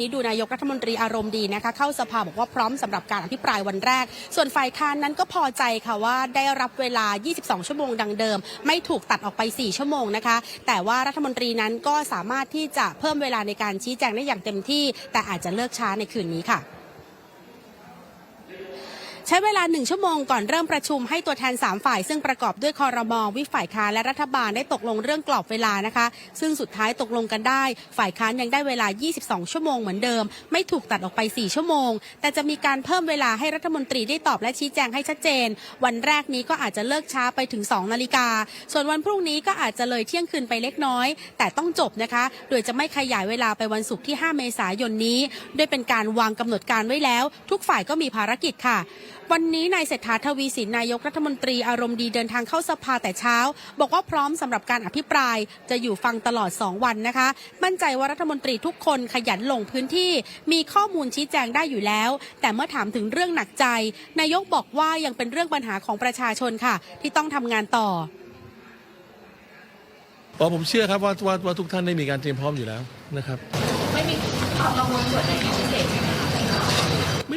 นี้ดูนายกรัฐมนตรีอารมณ์ดีนะคะเข้าสภาบอกว่าพร้อมสำหรับการอภิปรายวันแรก ส่วนฝ่ายค้านนั้นก็พอใจค่ะว่าได้รับเวลา 22 ชั่วโมงดังเดิม ไม่ถูกตัดออกไป 4 ชั่วโมงนะคะ แต่ว่ารัฐมนตรีนั้นก็สามารถที่จะเพิ่มเวลาในการชี้แจงได้อย่างเต็มที่ แต่อาจจะเลิกช้าในคืนนี้ค่ะ ใช้เวลาหนึ่งชั่วโมงก่อนเริ่มประชุมให้ตัวแทน 3 ฝ่าย ซึ่งประกอบด้วยคอรมอวิฝ่ายค้านและรัฐบาลได้ตกลงเรื่องกรอบเวลานะคะ ซึ่งสุดท้ายตกลงกันได้ ฝ่ายค้านยังได้เวลา 22 ชั่วโมงเหมือนเดิม ไม่ถูกตัดออกไป 4 ชั่วโมง แต่จะมีการเพิ่มเวลาให้รัฐมนตรีได้ตอบและชี้แจงให้ชัดเจน วันแรกนี้ก็อาจจะเลิกช้าไปถึง 2 นาฬิกา ส่วนวันพรุ่งนี้ก็อาจจะเลยเที่ยงคืนไปเล็กน้อย แต่ต้องจบนะคะ โดยจะไม่ขยายเวลาไปวันศุกร์ที่ 5 เมษายนนี้ ด้วยเป็นการวางกำหนดการไว้แล้ว ทุกฝ่ายก็มีภารกิจค่ะ วันนี้นายเศรษฐาทวีสินนายกรัฐมนตรีอารมณ์ดีเดินทางเข้าสภาแต่เช้า บอกว่าพร้อมสำหรับการอภิปรายจะอยู่ฟังตลอด 2 วันนะคะ มั่นใจว่ารัฐมนตรีทุกคนขยันลงพื้นที่ มีข้อมูลชี้แจงได้อยู่แล้ว แต่เมื่อถามถึงเรื่องหนักใจ นายกบอกว่ายังเป็นเรื่องปัญหาของประชาชนค่ะ ที่ต้องทำงานต่ออ๋อผมเชื่อครับว่าว่าว่าทุกท่านได้มีการเตรียมพร้อมอยู่แล้วนะครับ ไม่มีความกังวลส่วนไหนเป็นพิเศษ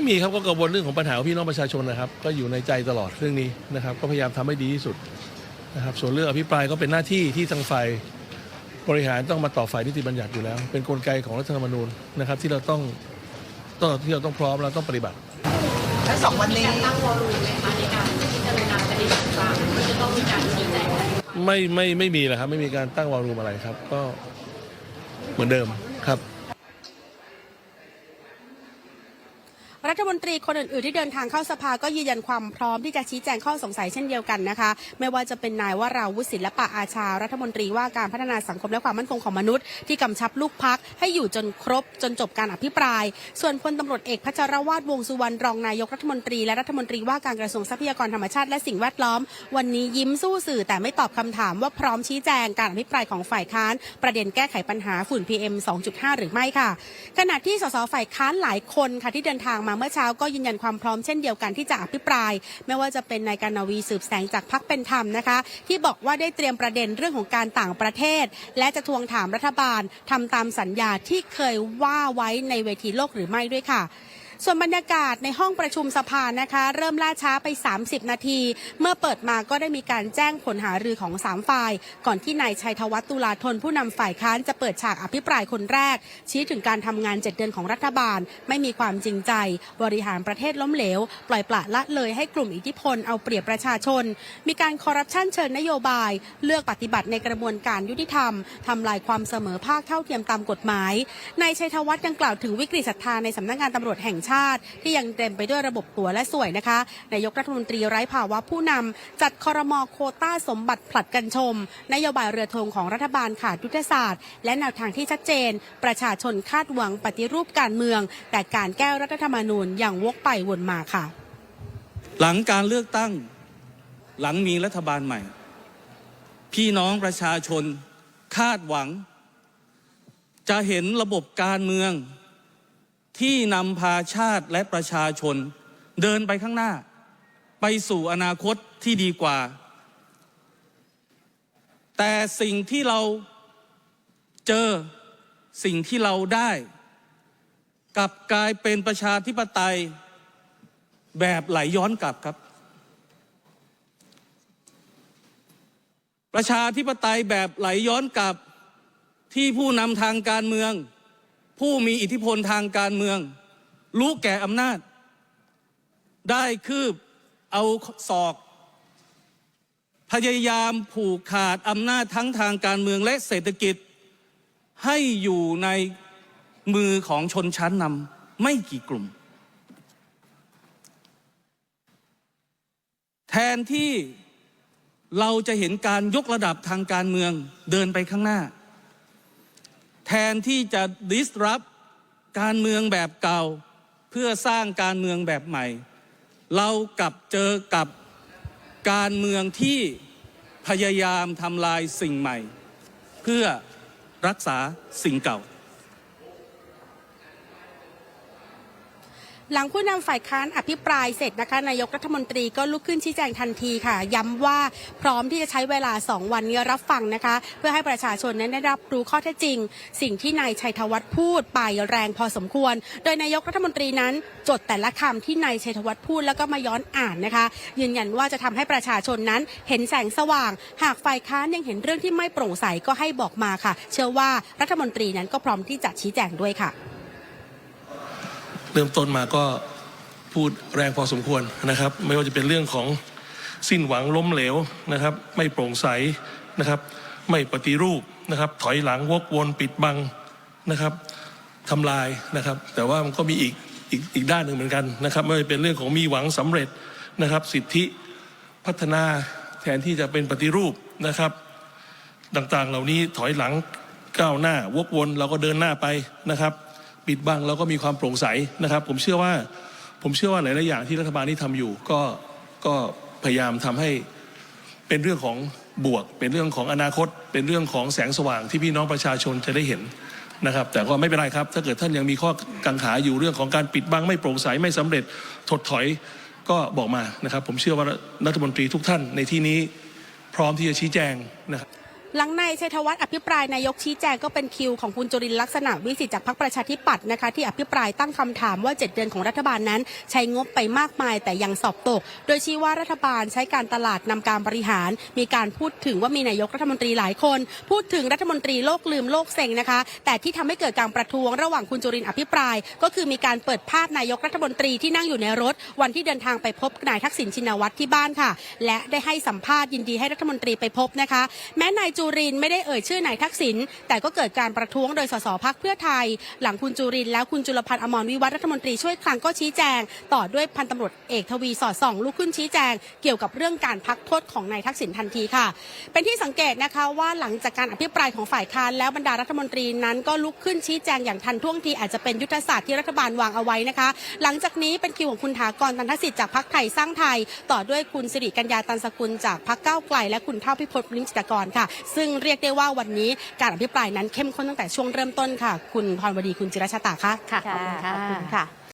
ไหมคะไม่มีครับก็กังวลเรื่องของปัญหาของพี่น้องประชาชนนะครับ ก็อยู่ในใจตลอดเรื่องนี้นะครับ ก็พยายามทำให้ดีที่สุดนะครับส่วนเรื่องอภิปรายก็เป็นหน้าที่ที่ทางฝ่ายบริหารต้องมาต่อฝ่ายนิติบัญญัติอยู่แล้ว เป็นกลไกของรัฐธรรมนูญนะครับ ที่เราต้องต้องที่เราต้องพร้อมเราต้องปฏิบัติและสองวันนี้ตั้งวอลุ่มไหมคะในการพิจารณาคดีต่างๆที่จะต้องมีการชี้แจงไม่ไม่ไม่มีเลยครับ ไม่มีการตั้งวอลลุ่มอะไรครับ ก็เหมือนเดิมครับ รัฐมนตรีคนอื่นๆที่เดินทางเข้าสภาก็ยืนยันความพร้อมที่จะชี้แจงข้อสงสัยเช่นเดียวกันนะคะ ไม่ว่าจะเป็นนายวราวุฒิศิลปะอาชา รัฐมนตรีว่าการพัฒนาสังคมและความมั่นคงของมนุษย์ที่กำชับลูกพักให้อยู่จนครบจนจบการอภิปราย ส่วนพลตำรวจเอกพัชรวาทวงสุวรรณรองนายกรัฐมนตรีและรัฐมนตรีว่าการกระทรวงทรัพยากรธรรมชาติและสิ่งแวดล้อม วันนี้ยิ้มสู้สื่อแต่ไม่ตอบคำถามว่าพร้อมชี้แจงการอภิปรายของฝ่ายค้าน ประเด็นแก้ไขปัญหาฝุ่น PM 2.5 หรือไม่ค่ะ ขณะที่สสฝ่ายค้านหลายคนค่ะที่เดินทางมาเมื่อเช้าก็ยืนยันความพร้อมเช่นเดียวกันที่จะอภิปราย ไม่ว่าจะเป็นนายการนาวีสืบแสงจากพักเป็นธรรมนะคะ ที่บอกว่าได้เตรียมประเด็นเรื่องของการต่างประเทศ และจะทวงถามรัฐบาลทำตามสัญญาที่เคยว่าไว้ในเวทีโลกหรือไม่ด้วยค่ะ ส่วนบรรยากาศในห้องประชุมสภานะคะ เริ่มล่าช้าไป 30 นาที เมื่อเปิดมาก็ได้มีการแจ้งผลหารือของ 3 ฝ่าย ก่อนที่นายชัยธวัฒน์ตุลาธนผู้นำฝ่ายค้านจะเปิดฉากอภิปรายคนแรก ชี้ถึงการทำงาน 7 เดือนของรัฐบาล ไม่มีความจริงใจ บริหารประเทศล้มเหลว ปล่อยปละละเลยให้กลุ่มอิทธิพลเอาเปรียบประชาชน มีการคอร์รัปชันเชิญนโยบาย เลือกปฏิบัติในกระบวนการยุติธรรมทำลายความเสมอภาคเท่าเทียมตามกฎหมายนายชัยธวัฒน์ยังกล่าวถึงวิกฤตศรัทธาในสำนักงานตำรวจแห่งชาติ ที่ยังเต็มไปด้วยระบบตัวและสวยนะคะนายกรัฐมนตรีไร้ภาวะผู้นำจัดคอรมอโคต้าสมบัติผลัดกันชม นโยบายเรือธงของรัฐบาลขาดยุทธศาสตร์ และแนวทางที่ชัดเจน ประชาชนคาดหวังปฏิรูปการเมือง แต่การแก้รัฐธรรมนูญยังวกไปวนมาค่ะ หลังการเลือกตั้งหลังมีรัฐบาลใหม่ พี่น้องประชาชนคาดหวัง จะเห็นระบบการเมือง ที่นำพาชาติและประชาชน เดินไปข้างหน้า ไปสู่อนาคตที่ดีกว่า แต่สิ่งที่เราเจอสิ่งที่เราได้กลับกลายเป็นประชาธิปไตยแบบไหลย้อนกลับครับ ประชาธิปไตยแบบไหลย้อนกลับที่ผู้นำทางการเมือง ผู้มีอิทธิพลทางการเมือง รู้แก่อำนาจ ได้คืบเอาศอก พยายามผูกขาดอำนาจทั้งทางการเมืองและเศรษฐกิจ ให้อยู่ในมือของชนชั้นนำไม่กี่กลุ่ม แทนที่เราจะเห็นการยกระดับทางการเมืองเดินไปข้างหน้า นที่จะดิสรับการเมืองแบบเก่า เพื่อสร้างการเมืองแบบใหม่ เรากลับเจอกับการเมืองที่พยายามทำลายสิ่งใหม่ เพื่อรักษาสิ่งเก่า หลังผู้นำฝ่ายค้านอภิปรายเสร็จนะคะนายกรัฐมนตรีก็ลุกขึ้นชี้แจงทันทีค่ะ ย้ำว่าพร้อมที่จะใช้เวลา 2 วันนี้รับฟังนะคะ เพื่อให้ประชาชนนั้นได้รับรู้ข้อเท็จจริง สิ่งที่นายชัยธวัฒน์พูดไปแรงพอสมควร โดยนายกรัฐมนตรีนั้นจดแต่ละคำที่นายชัยธวัฒน์พูดแล้วก็มาย้อนอ่านนะคะ ยืนยันว่าจะทำให้ประชาชนนั้นเห็นแสงสว่าง หากฝ่ายค้านยังเห็นเรื่องที่ไม่โปร่งใสก็ให้บอกมาค่ะ เชื่อว่ารัฐมนตรีนั้นก็พร้อมที่จะชี้แจงด้วยค่ะ เริ่มต้นมาก็พูดแรงพอสมควรนะครับ ไม่ว่าจะเป็นเรื่องของสิ้นหวังล้มเหลวนะครับ ไม่โปร่งใสนะครับ ไม่ปฏิรูปนะครับ ถอยหลังวกวนปิดบังนะครับทำลายนะครับ แต่ว่ามันก็มีอีกอีกอีกด้านหนึ่งเหมือนกันนะครับ ไม่ว่าจะเป็นเรื่องของมีหวังสำเร็จนะครับ สิทธิพัฒนาแทนที่จะเป็นปฏิรูปนะครับ ต่างๆ เหล่านี้ถอยหลังก้าวหน้าวกวนเราก็เดินหน้าไปนะครับ ปิดบังเราก็มีความโปร่งใสนะครับ ผมเชื่อว่าผมเชื่อว่าหลายๆอย่างที่รัฐบาลนี้ทำอยู่ ก็ก็พยายามทำให้เป็นเรื่องของบวก เป็นเรื่องของอนาคต เป็นเรื่องของแสงสว่างที่พี่น้องประชาชนจะได้เห็นนะครับ แต่ก็ไม่เป็นไรครับ ถ้าเกิดท่านยังมีข้อกังขาอยู่เรื่องของการปิดบังไม่โปร่งใสไม่สำเร็จถดถอยก็บอกมานะครับ ผมเชื่อว่ารัฐมนตรีทุกท่านในที่นี้พร้อมที่จะชี้แจงนะครับ หลังนายชัยธวัฒน์อภิปรายนายกชี้แจงก็เป็นคิวของคุณจุรินลักษณะวิสิทธิ์จากพรรคประชาธิปัตย์นะคะที่อภิปรายตั้งคำถามว่า 7 เดือนของรัฐบาลนั้น ใช้งบไปมากมายแต่ยังสอบตก โดยชี้ว่ารัฐบาลใช้การตลาดนำการบริหาร มีการพูดถึงว่ามีนายกรัฐมนตรีหลายคน พูดถึงรัฐมนตรีโลกลืมโลกเซ็งนะคะ แต่ที่ทำให้เกิดการประท้วงระหว่างคุณจุรินอภิปราย ก็คือมีการเปิดภาพนายกรัฐมนตรีที่นั่งอยู่ในรถ วันที่เดินทางไปพบนายทักษิณชินวัตรที่บ้านค่ะ และได้ให้สัมภาษณ์ยินดีให้รัฐมนตรีไปพบนะคะ แม้นายจุรินไม่ได้เอ่ยชื่อนายทักษิณแต่ก็เกิดการประท้วงโดยสสพักเพื่อไทย หลังคุณจุรินแล้วคุณจุลพันธ์อมรวิวัฒน์รัฐมนตรีช่วยคลังก็ชี้แจง ต่อด้วยพันตำรวจเอกทวีสอดส่องลุกขึ้นชี้แจง เกี่ยวกับเรื่องการพักโทษของนายทักษิณทันทีค่ะ เป็นที่สังเกตนะคะว่าหลังจากการอภิปรายของฝ่ายค้านแล้วบรรดารัฐมนตรีนั้นก็ลุกขึ้นชี้แจงอย่างทันท่วงทีอาจจะเป็นยุทธศาสตร์ที่รัฐบาลวางเอาไว้นะคะ หลังจากนี้เป็นคิวของคุณถากรตันทสิทธิ์จากพรรคไทยสร้างไทย ต่อด้วยคุณสิริกัญญาตันสกุลจากพรรคก้าวไกลและคุณเท่าพิพจน์ลิมจิตกรค่ะซึ่งเรียกได้ว่าวันนี้การอภิปรายนั้นเข้มข้นตั้งแต่ช่วงเริ่มต้นค่ะ คุณพรวดีคุณจิรชาตาค่ะ ค่ะขอบคุณค่ะ